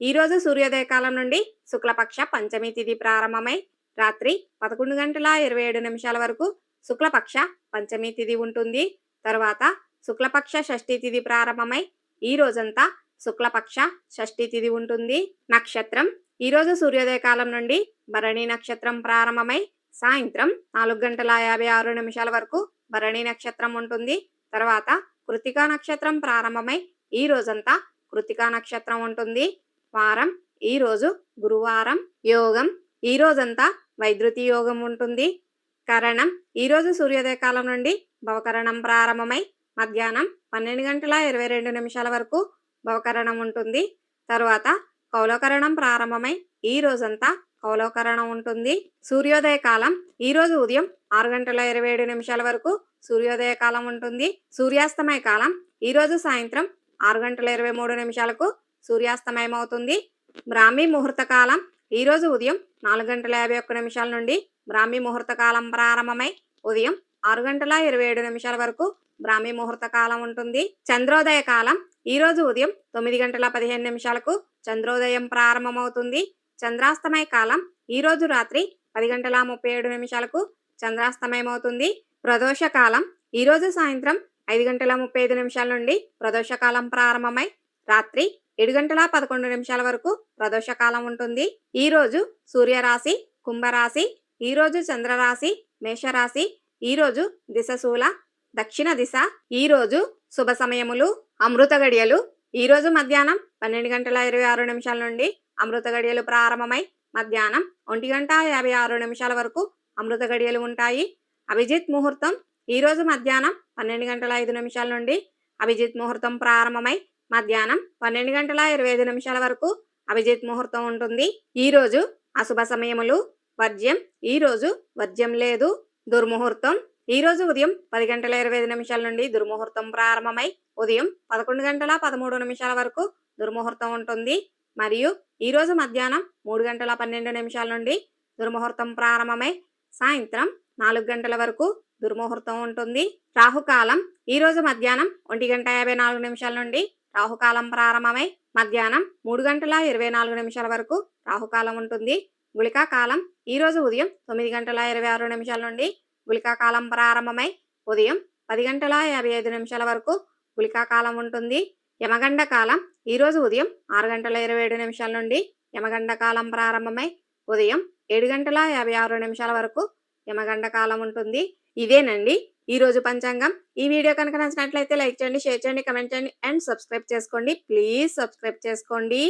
ఈ రోజు సూర్యోదయ కాలం నుండి శుక్లపక్ష పంచమి తిథి ప్రారంభమై రాత్రి పదకొండు గంటల ఇరవై ఏడు నిమిషాల వరకు శుక్లపక్ష పంచమి తిథి ఉంటుంది. తర్వాత శుక్లపక్ష షష్ఠి తిథి ప్రారంభమై ఈ రోజంతా శుక్లపక్ష షష్ఠి తిథి ఉంటుంది. నక్షత్రం ఈరోజు సూర్యోదయ కాలం నుండి భరణి నక్షత్రం ప్రారంభమై సాయంత్రం నాలుగు గంటల యాభై ఆరు నిమిషాల వరకు భరణి నక్షత్రం ఉంటుంది. తర్వాత కృతికా నక్షత్రం ప్రారంభమై ఈ రోజంతా కృతికా నక్షత్రం ఉంటుంది. వారం ఈరోజు గురువారం యోగం. ఈ రోజంతా వైద్యుతి యోగం ఉంటుంది. కరణం ఈరోజు సూర్యోదయ కాలం నుండి భవకరణం ప్రారంభమై మధ్యాహ్నం పన్నెండు గంటల ఇరవై రెండు నిమిషాల వరకు భవకరణం ఉంటుంది. తరువాత కౌలకరణం ప్రారంభమై ఈ రోజంతా కౌలకరణం ఉంటుంది. సూర్యోదయ కాలం ఈ రోజు ఉదయం ఆరు గంటల ఇరవై ఏడు నిమిషాల వరకు సూర్యోదయ కాలం ఉంటుంది. సూర్యాస్తమయ కాలం ఈ రోజు సాయంత్రం ఆరు గంటల ఇరవై మూడు నిమిషాలకు సూర్యాస్తమయం అవుతుంది బ్రాహ్మీ ముహూర్త కాలం ఈరోజు ఉదయం నాలుగు గంటల యాభై ఒక్క నిమిషాల నుండి బ్రాహ్మీ ముహూర్త కాలం ప్రారంభమై ఉదయం ఆరు గంటల ఇరవై ఏడు నిమిషాల వరకు బ్రాహ్మీ ముహూర్త కాలం ఉంటుంది. చంద్రోదయ కాలం ఈరోజు ఉదయం తొమ్మిది గంటల పదిహేను నిమిషాలకు చంద్రోదయం ప్రారంభమవుతుంది. చంద్రాస్తమయ కాలం ఈరోజు రాత్రి పది గంటల ముప్పై ఏడు నిమిషాలకు చంద్రాస్తమయం అవుతుంది ప్రదోష కాలం సాయంత్రం ఐదు గంటల ముప్పై ఐదు నిమిషాల నుండి ప్రదోషకాలం ప్రారంభమై రాత్రి ఏడు గంటల పదకొండు నిమిషాల వరకు ప్రదోషకాలం ఉంటుంది. ఈ రోజు సూర్యరాశి కుంభరాశి ఈ రోజు చంద్రరాశి మేషరాశి ఈ రోజు దిశశూల దక్షిణ దిశ ఈ రోజు శుభ సమయములు అమృత గడియలు. ఈ రోజు మధ్యాహ్నం పన్నెండు గంటల ఇరవై ఆరు నిమిషాల నుండి అమృత గడియలు ప్రారంభమై మధ్యాహ్నం ఒంటి గంట యాభై ఆరు నిమిషాల వరకు అమృత గడియలు ఉంటాయి. అభిజిత్ ముహూర్తం ఈ రోజు మధ్యాహ్నం పన్నెండు గంటల ఐదు నిమిషాల నుండి అభిజిత్ ముహూర్తం ప్రారంభమై మధ్యాహ్నం పన్నెండు గంటల ఇరవై ఐదు నిమిషాల వరకు అభిజిత్ ముహూర్తం ఉంటుంది. ఈ రోజు అశుభ సమయములు. వర్జ్యం. ఈ రోజు వర్జ్యం లేదు. దుర్ముహూర్తం. ఈరోజు ఉదయం పది గంటల ఇరవై ఐదు నిమిషాల నుండి దుర్ముహూర్తం ప్రారంభమై ఉదయం పదకొండు గంటల పదమూడు నిమిషాల వరకు దుర్ముహూర్తం ఉంటుంది. మరియు ఈ రోజు మధ్యాహ్నం మూడు గంటల పన్నెండు నిమిషాల నుండి దుర్ముహూర్తం ప్రారంభమై సాయంత్రం నాలుగు గంటల వరకు దుర్ముహూర్తం ఉంటుంది. రాహుకాలం. ఈరోజు మధ్యాహ్నం ఒంటి గంట యాభై నాలుగు నిమిషాల నుండి రాహుకాలం ప్రారంభమై మధ్యాహ్నం మూడు గంటల ఇరవై నాలుగు నిమిషాల వరకు రాహుకాలం ఉంటుంది. గుళికా కాలం ఈ రోజు ఉదయం తొమ్మిది గంటల ఇరవై ఆరు నిమిషాల నుండి గుళికా కాలం ప్రారంభమై ఉదయం పది గంటల యాభై ఐదు నిమిషాల వరకు గుళికా కాలం ఉంటుంది. యమగండ కాలం ఈరోజు ఉదయం ఆరు గంటల ఇరవై ఏడు నిమిషాల నుండి యమగండ కాలం ప్రారంభమై ఉదయం ఏడు గంటల యాభై ఆరు నిమిషాల వరకు యమగండ కాలం ఉంటుంది. ఇదేనండి ఈ రోజు పంచాంగం. ఈ వీడియో కనుక నచ్చినట్లయితే లైక్ చేయండి షేర్ చేయండి కమెంట్ చేయండి అండ్ సబ్స్క్రైబ్ చేసుకోండి. ప్లీజ్ సబ్స్క్రైబ్ చేసుకోండి.